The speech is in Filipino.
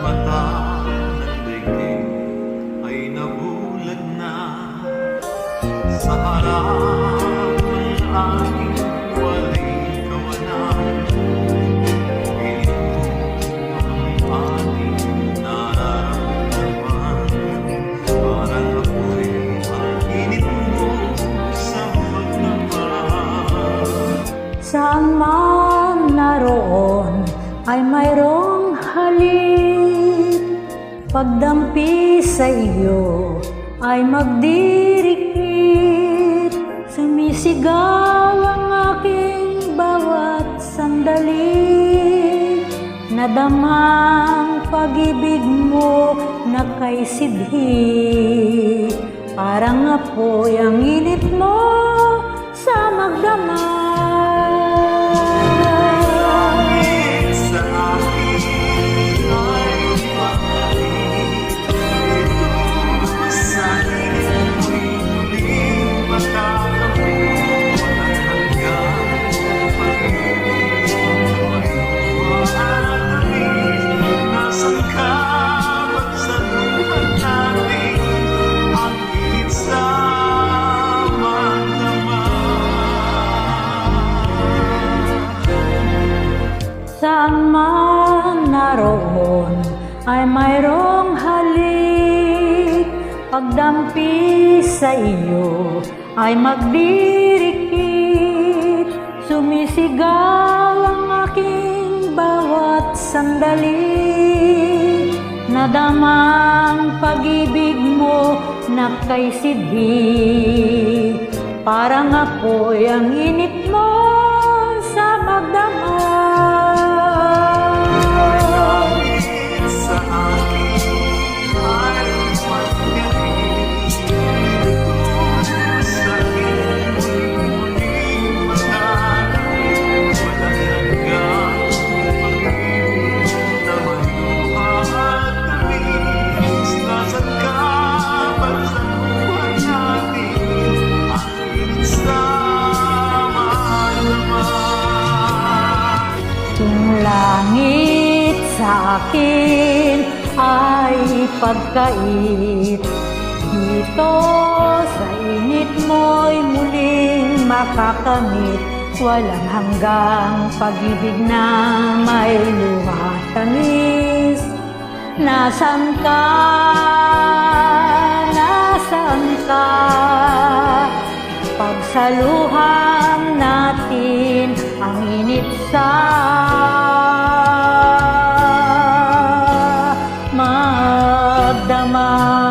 mata ng daigdig ay nabulag na sa harap ng aking walay kawanan. Saan man naroon ay mayroong halik Pagdampi sa iyo ay magdirikit. Sumisigaw ang aking bawat sandali. Nadamang pag-ibig mo na kay sidhi. Parang apoy ang init mo sa magdamag Saan man naroon ay mayroong halik. Pagdampi sa iyo ay magdirikit Sumisigaw ang aking bawat sandali. Nadamang pag-ibig mo na kay sidhi Parang ako'y ang init mo akin ay pagkait Dito sa init mo'y muling makakamit Walang hanggang pag-ibig na may luha tamis Nasaan ka? Nasaan ka? Pagsaluhan natin ang init sa 了吗？